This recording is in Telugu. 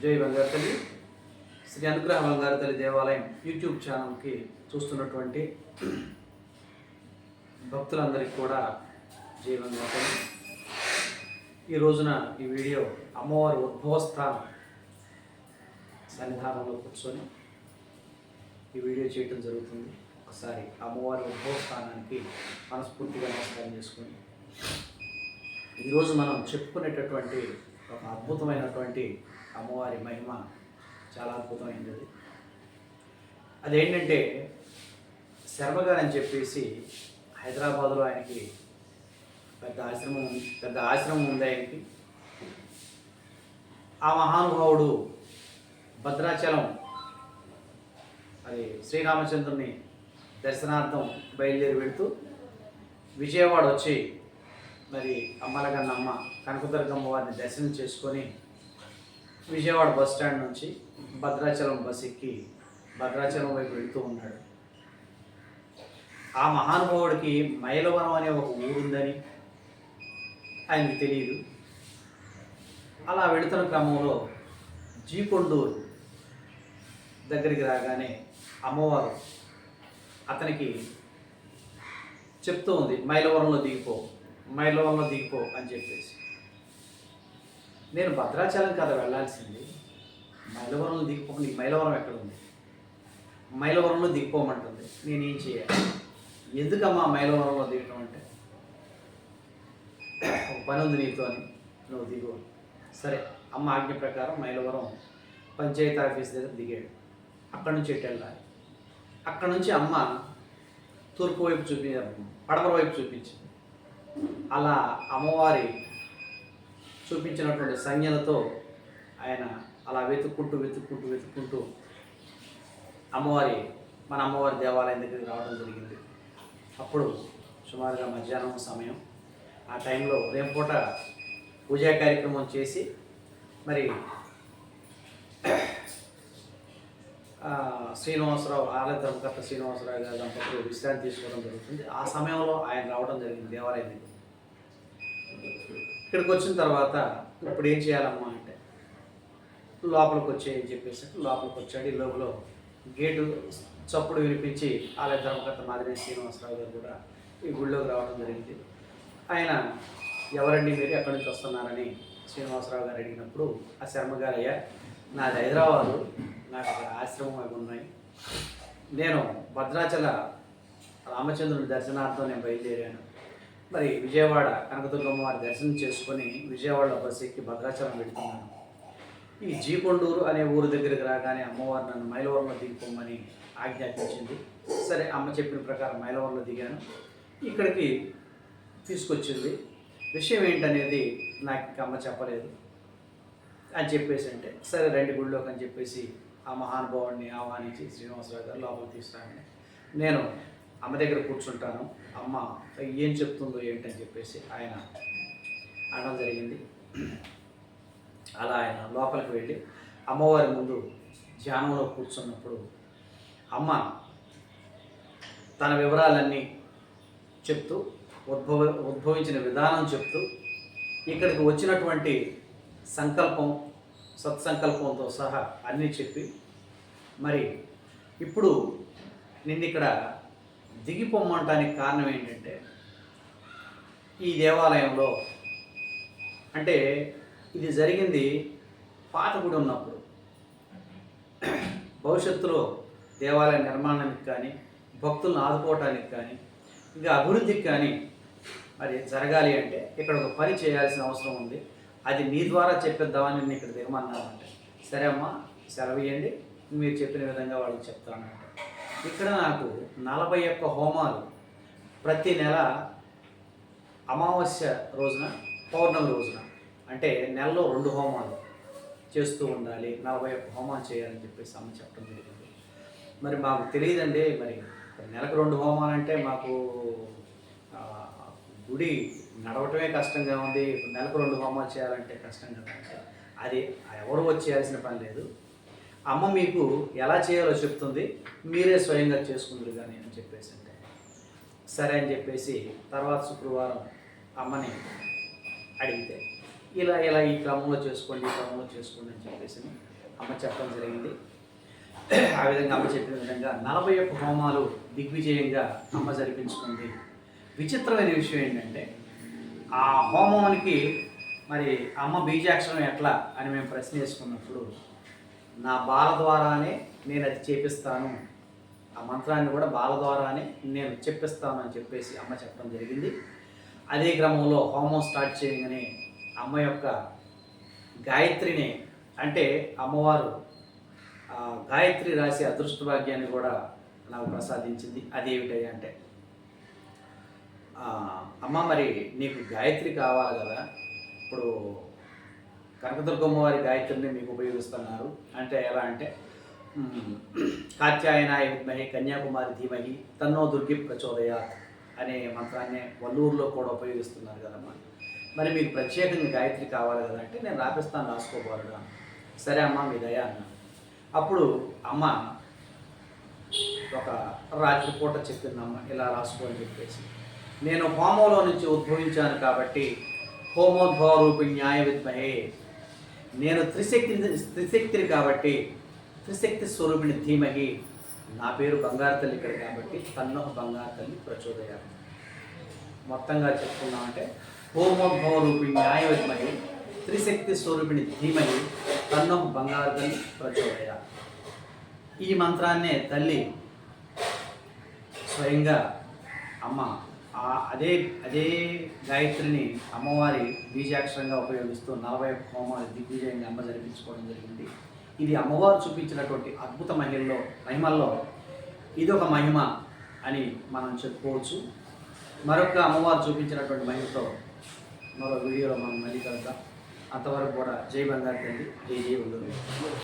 జై బంగారు తల్లి. శ్రీ అనుగ్రహ బంగారు తల్లి దేవాలయం యూట్యూబ్ ఛానల్కి చూస్తున్నటువంటి భక్తులందరికీ కూడా జై బంగారు తల్లి. ఈ రోజున ఈ వీడియో అమ్మవారి ఉద్భవస్థానం సన్నిధానంలో కూర్చొని ఈ వీడియో చేయటం జరుగుతుంది. ఒకసారి అమ్మవారి ఉద్భవస్థానానికి మనస్ఫూర్తిగా నమస్కారం చేసుకొని ఈరోజు మనం చెప్పుకునేటటువంటి ఒక అద్భుతమైనటువంటి అమ్మవారి మహిమ చాలా అద్భుతమైనది అది. అదేంటంటే శర్మగారు అని చెప్పేసి హైదరాబాదులో ఆయనకి పెద్ద ఆశ్రమం ఉంది పెద్ద ఆశ్రమం ఉంది ఆయనకి. ఆ మహానుభావుడు భద్రాచలం అది శ్రీరామచంద్రుని దర్శనార్థం బయలుదేరి వెళుతూ విజయవాడ వచ్చి మరి అమ్మలగన్నమ్మ కనకదుర్గమ్మ వారిని దర్శనం చేసుకొని విజయవాడ బస్ స్టాండ్ నుంచి భద్రాచలం బస్ ఎక్కి భద్రాచలం వైపు వెళుతూ ఉన్నాడు ఆ మహానుభావుడికి మైలవరం అనే ఒక ఊరుందని ఆయనకు తెలియదు. అలా వెళుతున్న క్రమంలో జీకొండూరు దగ్గరికి రాగానే అమ్మవారు అతనికి చెప్తూ ఉంది మైలవరంలో దిగిపో మైలవరంలో దిగిపో అని చెప్పేసి. నేను భద్రాచలం కదా వెళ్ళాల్సింది. మైలవరంలో దిగిపో నీకు మైలవరం ఎక్కడ ఉంది మైలవరంలో దిగిపోమంటుంది. నేనేం చేయాలి? ఎందుకమ్మా మైలవరంలో దిగటం అంటే? పని ఉంది నీతో అని నువ్వు దిగు. సరే అమ్మ ఆజ్ఞ ప్రకారం మైలవరం పంచాయతీ ఆఫీస్ దగ్గర దిగాడు. అక్కడి నుంచి ఎటు వెళ్ళాలి? అక్కడ నుంచి అమ్మ తూర్పు వైపు చూపించారు పడమర వైపు చూపించింది. అలా అమ్మవారి చూపించినటువంటి సంజ్ఞలతో ఆయన అలా వెతుక్కుంటూ వెతుక్కుంటూ వెతుక్కుంటూ అమ్మవారి మన అమ్మవారి దేవాలయం దగ్గరికి రావడం జరిగింది. అప్పుడు సుమారుగా మధ్యాహ్నం సమయం. ఆ టైంలో ఉదయం పూట పూజా కార్యక్రమం చేసి మరి శ్రీనివాసరావు ఆలయ ధర్మకర్త శ్రీనివాసరావు గారి దంపతులు విశ్రాంతి తీసుకోవడం జరుగుతుంది. ఆ సమయంలో ఆయన రావడం జరిగింది దేవాలయం దగ్గర ఇక్కడికి వచ్చిన తర్వాత ఇప్పుడు ఏం చేయాలమ్మా అంటే లోపలికి వచ్చేయని చెప్పేసి లోపలికి వచ్చాడు ఈ లోపల గేటు చప్పుడు వినిపించి ఆలయ ధర్మకర్త మాదిరి శ్రీనివాసరావు గారు కూడా ఈ గుళ్ళోకి రావడం జరిగింది. ఆయన ఎవరండి మీరు? ఎక్కడి నుంచి వస్తున్నారని శ్రీనివాసరావు గారు అడిగినప్పుడు ఆ శర్మ గారు అయ్యా నాది హైదరాబాదు నాకు అక్కడ ఆశ్రమం అవి ఉన్నాయి. నేను భద్రాచల రామచంద్రుని దర్శనార్థం నేను బయలుదేరాను. మరి విజయవాడ కనకదుర్గమ్మ వారి దర్శనం చేసుకొని విజయవాడలో బస్సు ఎక్కి భద్రాచలం పెడుతున్నాను ఈ జీకొండూరు అనే ఊరు దగ్గరికి రాగానే అమ్మవారు నన్ను మైలవరంలో దిగిపోమని ఆజ్ఞాపించింది. సరే అమ్మ చెప్పిన ప్రకారం మైలవరంలో దిగాను. ఇక్కడికి తీసుకొచ్చింది. విషయం ఏంటనేది నాకు ఇంకా అమ్మ చెప్పలేదు. అని చెప్పేసి అంటే సరే రెండు గుళ్ళోకి అని చెప్పేసి ఆ మహానుభావుడిని ఆహ్వానించి శ్రీనివాసరావు గారు లోపలికి తీసుకురాగానే నేను అమ్మ దగ్గర కూర్చుంటాను. అమ్మ ఏం చెప్తుందో ఏంటని చెప్పేసి ఆయన అనడం జరిగింది. అలా ఆయన లోపలికి వెళ్ళి అమ్మవారి ముందు ధ్యానంలో కూర్చున్నప్పుడు అమ్మ తన వివరాలన్నీ చెప్తూ ఉద్భవ ఉద్భవించిన విధానం చెప్తూ ఇక్కడికి వచ్చినటువంటి సంకల్పం సత్సంకల్పంతో సహా అన్నీ చెప్పి మరి ఇప్పుడు నిన్న ఇక్కడ దిగిపోమ్మంటానికి కారణం ఏంటంటే ఈ దేవాలయంలో అంటే ఇది జరిగింది పాత గుడి ఉన్నప్పుడు. భవిష్యత్తులో దేవాలయ నిర్మాణానికి కానీ భక్తులను ఆదుకోవటానికి కానీ ఇంకా అభివృద్ధికి కానీ మరి జరగాలి అంటే ఇక్కడ ఒక పని చేయాల్సిన అవసరం ఉంది. అది నీ ద్వారా చెప్పిద్దామని నేను ఇక్కడ దిగమన్నానంటే సరే అమ్మా సెలవు ఇవ్వండి మీరు చెప్పిన విధంగా వాళ్ళకి చెప్తానంట ఇక్కడ నాకు నలభై ఒక్క హోమాలు ప్రతి నెల అమావాస్య రోజున పౌర్ణమి రోజున అంటే నెలలో రెండు హోమాలు చేస్తూ ఉండాలి. నలభై ఒక్క హోమాలు చేయాలని చెప్పేసి అమ్మ చెప్పడం జరిగింది. మరి మాకు తెలియదండి మరి నెలకు రెండు హోమాలు అంటే మాకు గుడి నడవటమే కష్టంగా ఉంది. ఇప్పుడు నెలకు రెండు హోమాలు చేయాలంటే కష్టం కదా అది ఎవరు వచ్చి చేయాల్సిన పని లేదు. అమ్మ మీకు ఎలా చేయాలో చెప్తుంది మీరే స్వయంగా చేసుకుందరు కానీ అని చెప్పేసి అంటే. సరే అని చెప్పేసి తర్వాత శుక్రవారం అమ్మని అడిగితే ఇలా ఇలా ఈ క్రమంలో చేసుకోండి ఈ క్రమంలో చేసుకోండి అని చెప్పేసి అమ్మ చెప్పడం జరిగింది. ఆ విధంగా అమ్మ చెప్పిన విధంగా నలభై ఒక్క హోమాలు దిగ్విజయంగా అమ్మ జరిపించుకుంది. విచిత్రమైన విషయం ఏంటంటే ఆ హోమానికి మరి అమ్మ బీజాక్షరం ఎట్లా అని మేము ప్రశ్న వేసుకున్నప్పుడు నా బాల ద్వారానే నేను అది చేపిస్తాను. ఆ మంత్రాన్ని కూడా బాల ద్వారానే నేను చెప్పిస్తాను అని చెప్పేసి అమ్మ చెప్పడం జరిగింది. అదే క్రమంలో హోమం స్టార్ట్ చేయగానే అమ్మ యొక్క గాయత్రిని అంటే అమ్మవారు గాయత్రి రాసి అదృష్ట భాగ్యాన్ని కూడా నాకు ప్రసాదించింది. అదేమిటయ్యా అంటే అమ్మ మరి నీకు గాయత్రి కావాలి కదా? ఇప్పుడు కనకదుర్గమ్మ వారి గాయత్రిని మీకు ఉపయోగిస్తున్నారు. అంటే ఎలా అంటే కాత్యాయనాయ విద్మహి కన్యాకుమారి ధీమహి తన్నో దుర్గి ప్రచోదయాత్ అనే మంత్రాన్ని వల్లూరులో కూడా ఉపయోగిస్తున్నారు కదమ్మా. మరి మీకు ప్రత్యేకంగా గాయత్రి కావాలి కదా అంటే నేను రాపిస్తాను రాసుకోగలరా సరే అమ్మ మీ దయ అన్న. అప్పుడు అమ్మ ఒక రాత్రిపూట చెప్పిందమ్మ ఇలా రాసుకో అని చెప్పేసి. నేను హోమంలో నుంచి ఉద్భవించాను కాబట్టి హోమోద్భవ రూపి న్యాయ విద్మహే నేను త్రిశక్తి త్రిశక్తిని కాబట్టి త్రిశక్తి స్వరూపిణి ధీమహి. నా పేరు బంగారు తల్లి ఇక్కడ కాబట్టి తన్నో బంగారు తల్లి ప్రచోదయాలు. మొత్తంగా చెప్పుకున్నామంటే హోమోద్భవ రూపి న్యాయ త్రిశక్తి స్వరూపిణి ధీమహి తన్నో బంగారు తల్లి ప్రచోదయ ఈ మంత్రాన్నే తల్లి స్వయంగా అమ్మ అదే అదే గాయత్రిని అమ్మవారి బీజాక్షరంగా ఉపయోగిస్తూ నలభై ఒక్క హోమాలు దిగ్విజయంగా అమ్మ జరిపించుకోవడం జరిగింది. ఇది అమ్మవారు చూపించినటువంటి అద్భుత మహిమల్లో మహిమల్లో ఇది ఒక మహిమ అని మనం చెప్పుకోవచ్చు. మరొక అమ్మవారు చూపించినటువంటి మహిమతో మరో వీడియోలో మనం మళ్ళీ కలుద్దాం. అంతవరకు కూడా జై బంగారు జై జై